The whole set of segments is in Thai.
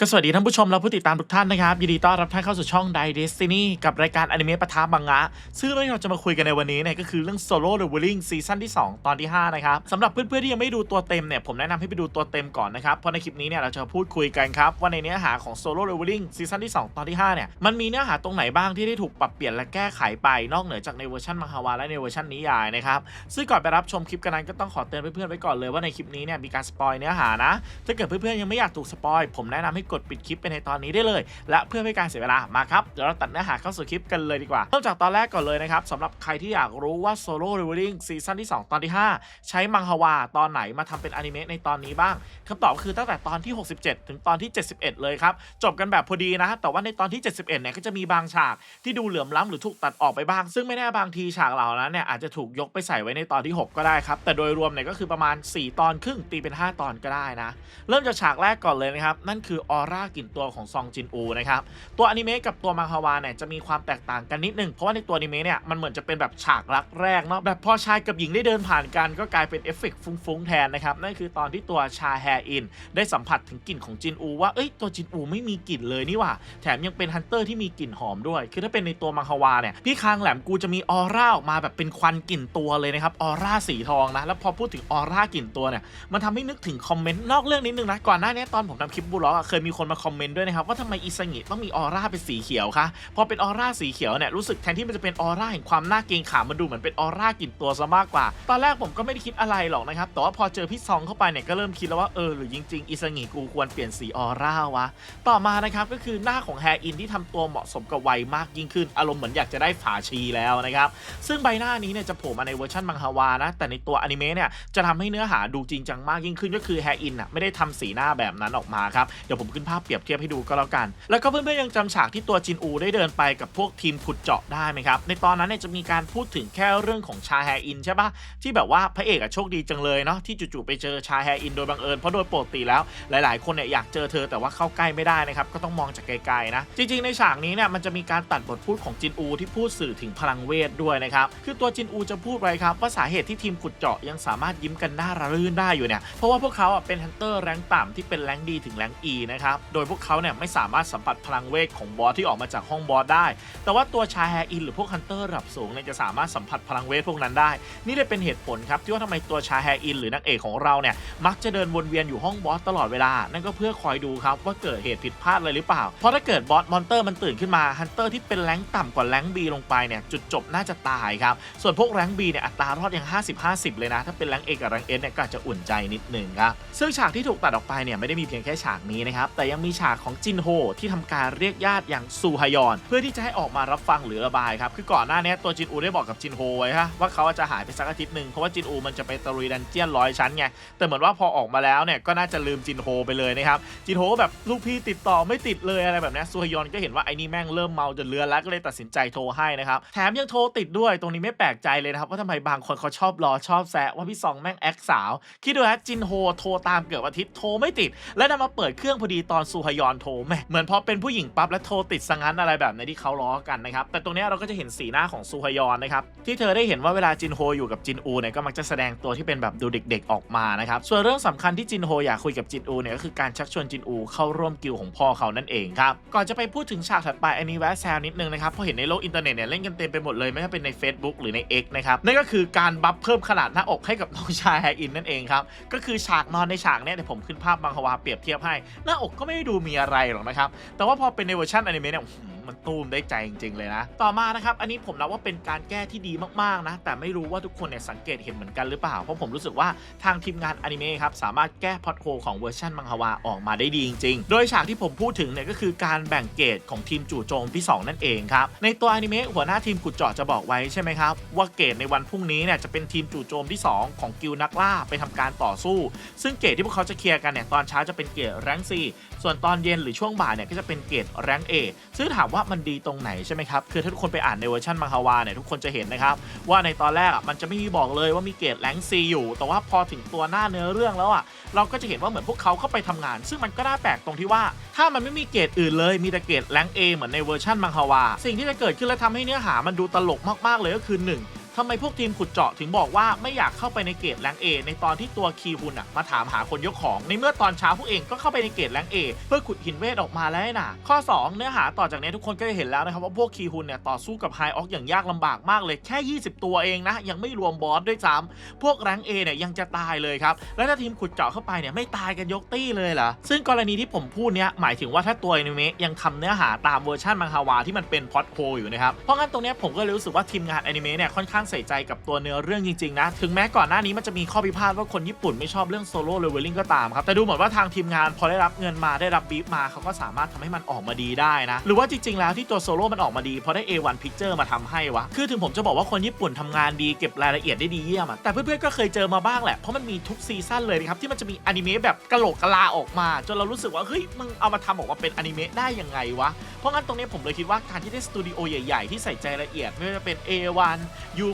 ก็สวัสดีท่านผู้ชมและผู้ติดตามทุกท่านนะครับ ยินดีต้อนรับท่านเข้าสู่ช่อง Die Destiny กับรายการอนิเมะปะทะบังงะ ซึ่งเรื่องที่เราจะมาคุยกันในวันนี้เนี่ยก็คือเรื่อง Solo Leveling ซีซั่นที่ 2 ตอนที่ 5 นะครับสำหรับเพื่อนๆที่ยังไม่ดูตัวเต็มเนี่ยผมแนะนำให้ไปดูตัวเต็มก่อนนะครับ เพราะในคลิปนี้เนี่ยเราจะพูดคุยกันครับ ว่าในเนื้อหาของ Solo Leveling ซีซั่นที่ 2 ตอนที่5เนี่ยมันมีเนื้อหาตรงไหนบ้างที่ได้ถูกปรับเปลี่ยนและแก้ไขไปนอกเหนือจากในเวอร์ชันมังฮวาและในเวอร์ชันนิยายนะครับซึ่งก่อนไปรับชมคลิปกันนั้นก็ต้องขอเตือนเพื่อนๆไว้ก่อนเลยว่าในคลิปนี้เนี่ยมีการสปอยเนื้อหานะถ้าเกิดเพื่อนๆยังไม่อยากถูกสปอยผมแนะนำใกดปิดคลิปไปในตอนนี้ได้เลย และเพื่อไม่ให้การเสียเวลามาครับเดี๋ยวเราตัดเนื้อหาเข้าสู่คลิปกันเลยดีกว่าเริ่มจากตอนแรกก่อนเลยนะครับสำหรับใครที่อยากรู้ว่า Solo Leveling ซีซั่นที่ 2 ตอนที่ 5 ใช้มังฮวาตอนไหนมาทำเป็นอนิเมะในตอนนี้บ้างคำตอบคือตั้งแต่ตอนที่ 67 ถึงตอนที่ 71 เลยครับ จบกันแบบพอดีนะแต่ว่าในตอนที่ 71 เนี่ยก็จะมีบางฉากที่ดูเหลื่อมล้ำหรือถูกตัดออกไปบ้าง ซึ่งไม่แน่บางทีฉากเหล่านั้นเนี่ยอาจจะถูกยกไปใส่ไว้ในตอนที่ 6 ก็ได้ครับ แต่โดยรวมเนี่ยก็คือประมาณ 4 ตอนครึ่งตีเป็น 5 ตอนก็ได้นะ เริ่มจากฉากแรกก่อนเลยนะครับ นั่นคือออร่ากลิ่นตัวของซองจินอูนะครับตัวอนิเมะกับตัวมังฮวาเนี่ยจะมีความแตกต่างกันนิดนึงเพราะว่าในตัวอนิเมะเนี่ยมันเหมือนจะเป็นแบบฉากรักแรกเนาะแบบพอชายกับหญิงได้เดินผ่านกันก็กลายเป็นเอฟเฟกต์ฟุ้งๆแทนนะครับนั่นคือตอนที่ตัวชาแฮอินได้สัมผัสถึงกลิ่นของจินอูว่าเอ้ยตัวจินอูไม่มีกลิ่นเลยนี่หว่า แถมยังเป็นฮันเตอร์ที่มีกลิ่นหอมด้วย คือถ้าเป็นในตัวมังฮวาเนี่ยพี่คางแหลมกูจะมีออร่าออกมาแบบเป็นควันกลิ่นตัวเลยนะครับออร่าสีทองนะแล้วพอพูดถึงออร่ากลิ่นตัวเนี่ยมันทำให้นึกถึงคอมเมนต์นอกเรื่องนิดนึงนะก่อนหน้านี้ตอนผมทำคลิปบูล็อกเคยมีคนมาคอมเมนต์ด้วยนะครับว่าทำไมอิสงิต้องมีออร่าเป็นสีเขียวคะพอเป็นออร่าสีเขียวเนี่ยรู้สึกแทนที่มันจะเป็นออร่าแห่งความน่าเกรงขามมันดูเหมือนเป็นออร่ากลิ่นตัวซะมากกว่า ตอนแรกผมก็ไม่ได้คิดอะไรหรอกนะครับแต่ว่าพอเจอพี่ซองเข้าไปเนี่ยก็เริ่มคิดแล้วว่าเออหรือจริงๆอิสงิกูควรเปลี่ยนสีออร่าวะต่อมานะครับก็คือหน้าของแฮร์อินที่ทำตัวเหมาะสมกับวัยมากยิ่งขึ้น อารมณ์เหมือนอยากจะได้ฝาชีแล้วนะครับซึ่งใบหน้านี้เนี่ยจะโผล่มาในเวอร์ชันมังฮวานะแต่ในตัวอนิเมะเนี่ยจะทำให้เนื้อหาดูจริงจังมากยิ่งขึ้นก็คือแฮอินอะไม่ได้ทำสีหน้าแบบนั้นออกมาครับเดี๋ยวผมขึ้นภาพเปรียบเทียบให้ดูก็แล้วกัน แล้วก็เพื่อนๆยังจำฉากที่ตัวจินอูได้เดินไปกับพวกทีมขุดเจาะได้ไหมครับ ในตอนนั้นเนี่ยจะมีการพูดถึงแค่เรื่องของชาแฮอินใช่ปะที่แบบว่าพระเอกอะโชคดีจังเลยเนาะที่จู่ๆไปเจอชาแฮอินโดยบังเอิญเพราะโดยปกติแล้วหลายๆ คนเนี่ยอยากเจอเธอแต่ว่าเข้าใกล้ไม่ได้นะครับก็ต้องมองจากไกลๆนะจริงๆในฉากนี้เนี่ยมันจะมีการตัดบทพูดของจินอูที่พูดสื่อถึงพลังเวทด้วยนะครับคือตัวจินอูจะพูดไว้ครับว่าสาเหตุที่ทีมขุดเจาะยังสามารถยิ้มกันหน้าระรื่นได้อยู่เนี่ยเพราะว่าพวกเขาอะเป็นฮันเตอร์แรงต่ำที่เป็นแรงดีถึงแรงอีนะครับโดยพวกเขาเนี่ยไม่สามารถสัมผัสพลังเวทของบอสที่ออกมาจากห้องบอสได้ แต่ว่าตัวชาแฮอินหรือพวกฮันเตอร์ระดับสูงเนี่ยจะสามารถสัมผัสพลังเวทพวกนั้นได้ นี่เลยเป็นเหตุผลครับที่ว่าทำไมตัวชาแฮอินหรือนางเอกของเราเนี่ยมักจะเดินวนเวียนอยู่ห้องบอสตลอดเวลา นั่นก็เพื่อคอยดูครับว่าเกิดเหตุผิดพลาดอะไรหรือเปล่า เพราะถ้าเกิดบอสมอนเตอร์มันตื่นขึ้นมาฮันเตอร์ที่เป็นแรงต่ำกว่าแรงบีลงไปเนี่ยจุดจบน่าจะตายครับ ส่วนพวกแรงบีเนี่ยอัตรารอดยัง 50-50 เลยนะ ถ้าเป็นแรงเอกับแรงเอเนี่ยก็จะอุ่นใจนิดหนึ่งครับ ซึ่งฉากที่ถูกตัดออกไปเนี่ยไม่ได้มีเพียงแค่ฉากนี้นะครับแต่ยังมีฉากของจินโฮที่ทำการเรียกญาติอย่างซูฮยอน เพื่อที่จะให้ออกมารับฟังหรือระบายครับ คือก่อนหน้านี้ตัวจินอูได้บอกกับจินโฮไว้ฮะว่าเขาจะหายไปสักอาทิตย์หนึ่งเพราะว่าจินอูมันจะไปตะลุยดันเจียนร้อยชั้นไง แต่เหมือนว่าพอออกมาแล้วเนี่ยก็น่าจะลืมจินโฮไปเลยนะครับ จินโฮแบบลูกพี่ติดต่อไม่ติดเลยอะไรแบบนี้ซูฮยอนก็เห็นว่าไอ้นี่แม่งเริ่มเมาจนเลือนแล้วก็เลยตัดสินใจโทรให้นะครับ แถมยังโทรติดด้วย ตรงนี้ไม่แปลกใจเลยนะครับว่าทำไมบางคนเขาชอบรอชอบแซะว่าพี่ซองแม่งแอคสาว คิดดูฮะจินโฮโทรตามเกือบอาทิตย์โทรไม่ติด และนำมาเปิดเครื่องพอดีตอนซูฮยอนโทรแม่เหมือนพอเป็นผู้หญิงปั๊บแล้วโทรติดซะงั้นอะไรแบบในที่เขาล้อกันนะครับแต่ตรงนี้เราก็จะเห็นสีหน้าของซูฮยอนนะครับที่เธอได้เห็นว่าเวลาจินโฮอยู่กับจินอูเนี่ยก็มักจะแสดงตัวที่เป็นแบบดูเด็ก ๆออกมานะครับส่วนเรื่องสำคัญที่จินโฮอยากคุยกับจินอูเนี่ยก็คือการชักชวนจินอูเข้าร่วมกิลของพ่อเขานั่นเองครับก่อนจะไปพูดถึงฉากถัดไปอันนี้แวะแซวนิดนึงนะครับเพราะเห็นในโลกอินเทอร์เน็ตเนี่ยเล่นกันเต็มไปหมดเลยไม่ว่าเป็นใน Facebook หรือใน X นะครับนั่นก็คือการบัฟเพิ่มขนาดหน้าอกให้กับน้องชายแฮอินนั่นเองครับก็คือฉากนอนในฉากเนี่ยเดี๋ยวผมขึ้นภาพบางฮวาเปรียบเทียบให้หน้าอกก็ไม่ได้ดูมีอะไรหรอกนะครับ แต่ว่าพอเป็นในเวอร์ชันอนิเมะเนี่ย มันตูมได้ใจจริง ๆ เลยนะ ต่อมานะครับอันนี้ผมนับว่าเป็นการแก้ที่ดีมากๆนะแต่ไม่รู้ว่าทุกคนเนี่ยสังเกตเห็นเหมือนกันหรือเปล่าเพราะผมรู้สึกว่าทางทีมงานอนิเมะครับสามารถแก้พ็อตโฮของเวอร์ชันมังฮวาออกมาได้ดีจริง ๆ โดยฉากที่ผมพูดถึงเนี่ยก็คือการแบ่งเกรดของทีมจู่โจมที่ 2 นั่นเองครับในตัวอนิเมะหัวหน้าทีมขุดเจาะจะบอกไว้ใช่ไหมครับว่าเกรดในวันพรุ่งนี้เนี่ยจะเป็นทีมจู่โจมที่ 2 ของกิลนักล่าไปทำการต่อสู้ ซึ่งเกรดที่พวกเขาจะเคลียร์กันเนี่ยตอนเช้าจะเป็นเกรดแรงซี ส่วนตอนเย็นหรือช่วงบ่ายเนี่ยก็จะเป็นเกรดแรงเอซึ่งถามว่ามันดีตรงไหนใช่ไหมครับ คือถ้าทุกคนไปอ่านในเวอร์ชันมังฮวาเนี่ยทุกคนจะเห็นนะครับว่าในตอนแรกอะมันจะไม่มีบอกเลยว่ามีเกรดแรงซีอยู่ แต่ว่าพอถึงตัวหน้าเนื้อเรื่องแล้วอะเราก็จะเห็นว่าเหมือนพวกเขาเข้าไปทำงาน ซึ่งมันก็น่าแปลกตรงที่ว่า ถ้ามันไม่มีเกรดอื่นเลย มีแต่เกรดแรงเอเหมือนในเวอร์ชันมังฮวาสิ่งที่จะเกิดขึ้นและทำให้เนื้อหามันดูตลกมากๆเลยก็คือหนึ่ง ทำไมพวกทีมขุดเจาะถึงบอกว่าไม่อยากเข้าไปในเกตแรงเอในตอนที่ตัวคีฮุนอะมาถามหาคนยกของ ในเมื่อตอนเช้าพวกเองก็เข้าไปในเกตแรงเอเพื่อขุดหินเวทออกมาแล้วนะข้อ 2 เนื้อหาต่อจากนี้ทุกคนก็จะเห็นแล้วนะครับว่าพวกคีฮุนเนี่ยต่อสู้กับไฮออกอย่างยากลำบากมากเลยแค่ 20 ตัวเองนะยังไม่รวมบอสด้วยซ้ำพวกแรงเอเนี่ยยังจะตายเลยครับแล้วถ้าทีมขุดเจาะเข้าไปเนี่ยไม่ตายกันยกตี้เลยเหรอซึ่งกรณีที่ผมพูดเนี้ยหมายถึงว่าถ้าตัวอนิเมะยังทำเนื้อหาตามเวอร์ชันมังฮวาที่มันเป็นพอดโฮอยู่นะครับเพราะงั้นตรงเนี้ยผมก็เลยรู้สึกว่าทีมงานอนิเมะเนี่ยค่อนข้างใส่ใจกับตัวเนื้อเรื่องจริงๆนะถึงแม้ก่อนหน้านี้มันจะมีข้อพิพาทว่าคนญี่ปุ่นไม่ชอบเรื่องโซโล่เลเวลลิ่งก็ตามครับแต่ดูเหมือนว่าทางทีมงานพอได้รับเงินมาได้รับบีฟมาเขาก็สามารถทำให้มันออกมาดีได้นะ หรือว่าจริงๆแล้วที่ตัวโซโล่มันออกมาดีเพราะได้ A1 Picture มาทำให้วะคือถึงผมจะบอกว่าคนญี่ปุ่นทำงานดีเก็บรายละเอียดได้ดีเยี่ยมแต่เพื่อนๆก็เคยเจอมาบ้างแหละเพราะมันมีทุกซีซั่นเลยนะครับที่มันจะมีอนิเมะแบบกะโหลกกะลาออกมา จนเรารู้สึกว่าเฮ้ยมึงเอามาทำออกมาเป็นอนิเมะได้ยังไงวะเพราะงั้นตรงนี้ผมเลยคิดว่าการที่ได้สตูดิโอใหญ่ๆที่ใส่ใจละเอียดไม่ว่าจะเป็น A1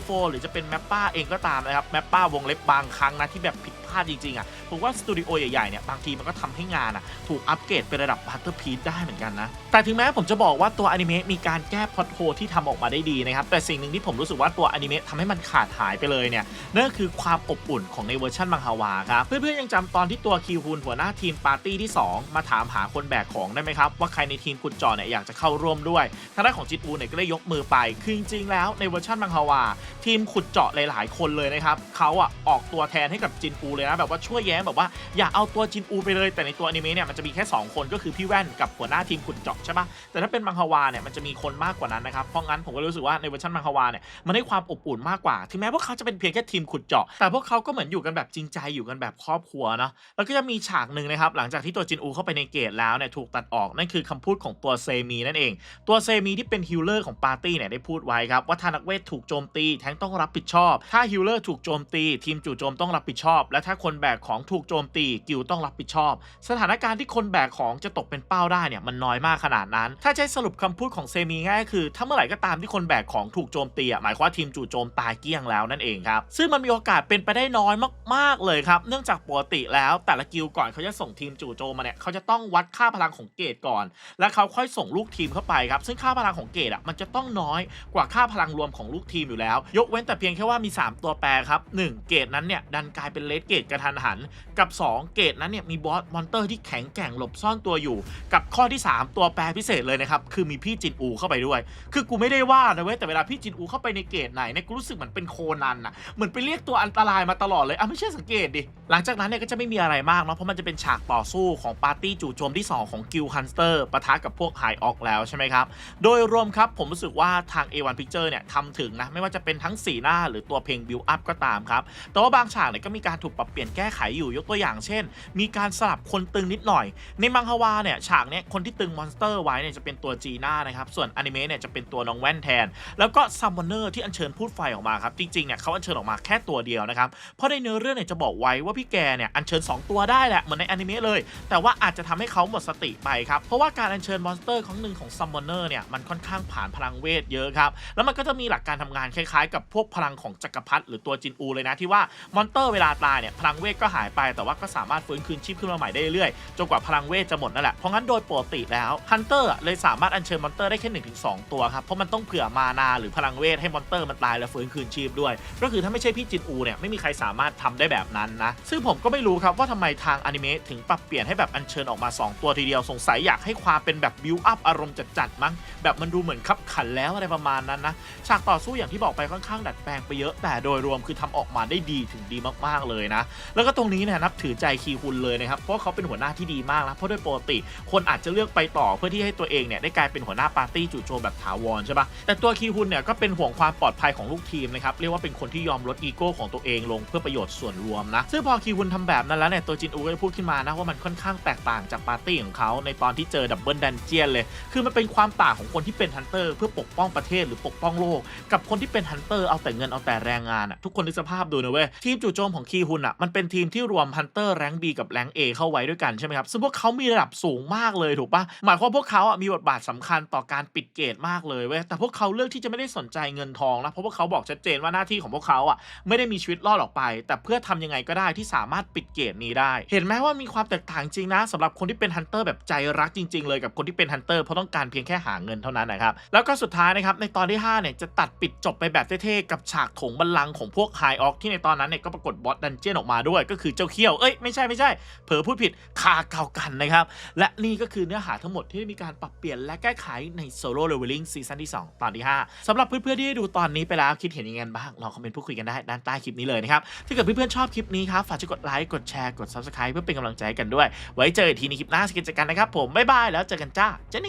U4 หรือจะเป็นแมปป้าเองก็ตามนะครับแมปป้าวงเล็บบางครั้งนะที่แบบผิดพลาดจริงๆอะผมว่าสตูดิโอใหญ่ๆเนี่ยบางทีมันก็ทำให้งานอะถูกอัปเกรดเป็นระดับบัตเตอร์พีได้เหมือนกันนะ แต่ถึงแม้ผมจะบอกว่าตัวอนิเมะมีการแก้พอตโฮที่ทำออกมาได้ดีนะครับ แต่สิ่งหนึ่งที่ผมรู้สึกว่าตัวอนิเมะทำให้มันขาดหายไปเลยเนี่ยนั่นคือความอบอุ่นของในเวอร์ชันมังฮวาครับ เพื่อนๆยังจำตอนที่ตัวคิวฮุนหัวหน้าทีมปาร์ตี้ที่ 2 มาถามหาคนแบกของได้ไหมครับ ว่าใครในทีมขุดเจอเนี่ยอยากจะเข้าร่วมด้วยทางด้านของจิตอูเนี่ยก็ได้ยกมือไปคือจริงๆแล้วในเวอร์ชันมังฮวา ทีมขุดเจาะหลาย ๆ คนเลยนะครับเขาอะออกตัวแทนให้กับจินอูเลยนะแบบว่าช่วยแย้มแบบว่าอย่าเอาตัวจินอูไปเลยแต่ในตัวอนิเมะเนี่ยมันจะมีแค่ 2 คนก็คือพี่แว่นกับหัวหน้าทีมขุดเจาะใช่ปะแต่ถ้าเป็นมังฮวาเนี่ยมันจะมีคนมากกว่านั้นนะครับเพราะงั้นผมก็รู้สึกว่าในเวอร์ชันมังฮวาเนี่ยมันได้ความอบอุ่นมากกว่าถึงแม้พวกเขาจะเป็นเพียงแค่ทีมขุดเจาะ แต่พวกเขาก็เหมือนอยู่กันแบบจริงใจอยู่กันแบบครอบครัวเนาะแล้วก็จะมีฉากหนึ่งนะครับหลังจากที่ตัวจินอูเข้าไปในเกตแล้วเนี่ยถูกตัดออกนั่นคือคำพูดของตัวเซมีนั่นเอง ตัวเซมีที่เป็นฮิลเลอร์ของปาร์ตี้เนี่ยได้พูดไว้ครับว่าถ้านักเวทถูกโจมตีแทงต้องรับผิดชอบ ถ้าฮิลเลอร์ถูกโจมตี ทีมจู่โจมต้องรับผิดชอบและถ้าคนแบกของถูกโจมตีกิลต้องรับผิดชอบ สถานการณ์ที่คนแบกของจะตกเป็นเป้าได้เนี่ยมันน้อยมากขนาดนั้น ถ้าใช้สรุปคำพูดของเซมีง่ายคือ ถ้าเมื่อไหร่ก็ตามที่คนแบกของถูกโจมตีอะหมายความว่าทีมจู่โจมตายเกี้ยงแล้วนั่นเองครับซึ่งมันมีโอกาสเป็นไปได้น้อยมากๆเลยครับเนื่องจากปกติแล้วแต่ละกิลก่อนเขาจะส่งทีมจู่โจมมาเนี่ยเขาจะต้องวัดค่าพลังของเกตก่อน แล้วเขาค่อยส่งลูกทีมเข้าไปครับซึ่งค่าพลังของเกตอะมันจะต้องน้อยกว่าค่าพลังรวมของลูกทีมอยู่แล้ว ยกเว้นแต่เพียงแค่ว่ามี 3 ตัวแปรครับ1เกตนั้นเนี่ยดันกลายเป็นเลดเกตกระทันหัน กับ 2 เกตนั้นเนี่ยมีบอสมอนเตอร์ที่แข็งแกร่งหลบซ่อนตัวอยู่ กับข้อที่ 3 ตัวแปรพิเศษเลยนะครับคือมีพี่จินอูเข้าไปด้วย คือกูไม่ได้ว่านะเว้ยแต่เวลาพี่จินอูเข้าไปในเกตไหนเนี่ยกูรู้สึกเหมือนเป็นโคนันอะเหมือนไปเรียกตัวอันตรายมาตลอดเลยอะไม่ใช่สังเกตดิหลังจากนั้นเนี่ยก็จะไม่มีอะไรมากเนาะเพราะมันจะเป็นฉากต่อสู้ของปาร์ตี้จู่โจมที่ 2 ของกิลฮันสเตอร์ปะทะกับพวกไฮออกแล้วใช่ไหมครับโดยรวมครับผมรู้สึกว่าทาง A1 Picture เนี่ยทำถึงนะไม่ว่าจะเป็นทั้งสีหน้าหรือตัวเพลง build up ก็ตามครับแต่ว่าบางฉากเนี่ยก็มีการถูกปรับเปลี่ยนแก้ไขอยู่ยกตัวอย่างเช่น มีการสลับคนตึงนิดหน่อย ในมังฮวาเนี่ยฉากเนี้ยคนที่ตึงมอนสเตอร์ไว้เนี่ยจะเป็นตัวจีน่านะครับส่วนอนิเมะเนี่ยจะเป็นตัวน้องแว่นแทน แล้วก็ซัมมอนเนอร์ที่อัญเชิญพูดไฟออกมาครับจริงๆเนี่ยเขาอัญเชิญออกมาแค่ตัวเดียวนะครับเพราะในเนื้อเรื่องเนี่ยจะบอกไว้ว่าพี่แกเนี่ยอัญเชิญ 2 ตัวได้แหละเหมือนในอนิเมะเลย แต่ว่าอาจจะทำให้เขาหมดสติไปครับเพราะว่าการอัญเชิญมอนสเตอร์ครั้งหนึ่งของซัมมอนเนอร์เนี่ยมันค่อนข้างผ่านพลังเวทเยอะครับแล้วมันก็จะมีหลักการทำงานคล้ายๆ กับพวกพลังของจักรพรรดิหรือตัวจินอูเลยนะที่ว่ามอนเตอร์เวลาตายเนี่ยพลังเวทก็หายไปแต่ว่าก็สามารถฟื้นคืนชีพขึ้นมาใหม่ได้เรื่อยๆจนกว่าพลังเวทจะหมดนั่นแหละเพราะงั้นโดยปกติแล้วฮันเตอร์เลยสามารถอัญเชิญมอนเตอร์ได้แค่1นถึงสตัวครับเพราะมันต้องเผื่อมานาหรือพลังเวทให้มอนเตอร์มันตายแล้วฟื้นคืนชีพด้วย ก็คือถ้าไม่ใช่พี่จินอูเนี่ยไม่มีใครสามารถทำได้แบบนั้นนะซึ่งผมก็ไม่รู้ครับว่าทำไมทางอนิเมะถึงปรับเปลี่ยนให้แบบอัญเชิญออกมา 2 ตัวทีเดียวสงสัยอยากให้ความเป็นแบบบิวอัพอารมณ์จัดๆมั้งแบบมันดูเหมือนขับขันแล้วอะไรประมาณนั้นนะฉากต่อสู้อย่างที่บอกไปค่อนข้างดัดแปลงไปเยอะแต่โดยรวมคือทำออกมาได้ดีถึงดีมากๆเลยนะแล้วก็ตรงนี้เนี่ยนับถือใจคีฮุนเลยนะครับเพราะเขาเป็นหัวหน้าที่ดีมากนะเพราะโดยปกติ คนอาจจะเลือกไปต่อเพื่อที่ให้ตัวเองเนี่ยได้กลายเป็นหัวหน้าปาร์ตี้จู่โจมแบบถาวรใช่ปะแต่ตัวคีฮุนเนี่ยก็เป็นห่วงความปลอดภัยของลูกทีมนะครับเรียกว่าเป็นคนที่ยอมลดอีโก้ของตัวเองลงเพื่อประโยชน์ส่วนรวมนะซึ่งพอคีฮุนทำแบบนั้นแล้วเนี่ยตัวจินอูก็พูดขึ้นมานะว่ามันค่อนข้างแตกต่างจากปาร์ตี้ของเขาในตอนที่เจอดับเบิลดันเจียนเลย คือมันเป็นความต่างของคนที่เป็นฮันเตอร์เพื่อปกป้องประเทศหรือปกป้องโลก กับคนที่เป็นฮันเตอร์เอาแต่เงินเอาแต่แรงงานอะทุกคนนึกสภาพดูนะเว้ยทีมจู่โจมของคีฮุนอะมันเป็นทีมที่รวมฮันเตอร์แรง B กับแรง A เข้าไว้ด้วยกันใช่ไหมครับซึ่งพวกเขามีระดับสูงมากเลยถูกปะหมายความว่าพวกเขาอะมีบทบาทสำคัญต่อการปิดเกตมากเลยเว้ยแต่พวกเขาเลือกที่จะไม่ได้สนใจเงินทองนะเพราะพวกเขาบอกชัดเจนว่าหน้าที่ของพวกเขาอะไม่ได้มีชีวิตรอดออกไป แต่เพื่อทำยังไงก็ได้ที่สามารถปิดเกตนี้ได้ เห็นไหมว่ามีความแตกต่างจริงนะสำหรับคนที่เป็นฮันเตอร์แบบใจรักจริง ๆ เลยกับคนที่เป็นฮันเตอร์เพราะต้องการเพียงแค่หาเงินเท่านั้นนะครับแล้วก็สุดท้ายนะครับในตอนที่5เนี่ยจะตัดปิดจบไปแบบเท่ๆกับฉากถงบัลลังก์ของพวกไฮออกที่ในตอนนั้นเนี่ยก็ปรากฏบอสดันเจี้ยนออกมาด้วยก็คือเจ้าเขี้ยว เอ้ยไม่ใช่ไม่ใช่ เผลอพูดผิดคาเก่ากันนะครับ และนี่ก็คือเนื้อหาทั้งหมดที่ได้มีการปรับเปลี่ยนและแก้ไขใน Solo Leveling ซีซั่นที่ 2 ตอนที่ 5สำหรับเพื่อนๆที่ได้ดูตอนนี้ไปแล้วคิดเห็นยังไงบ้างลองคอมเมนต์พูดคุยกันได้ด้านใต้คลิปนี้เลยนะครับถ้าเกิดเพื่อนๆชอบคลิปนี้ครับฝากช่วยกดไลค์กดแชร์กด Subscribe เพื่อเป็นกำลังใจกันด้วย ไว้เจอทีในคลิปหน้าสกิจกันนะครับผมบ๊ายบายแล้วเจอกันจ้าเจนี่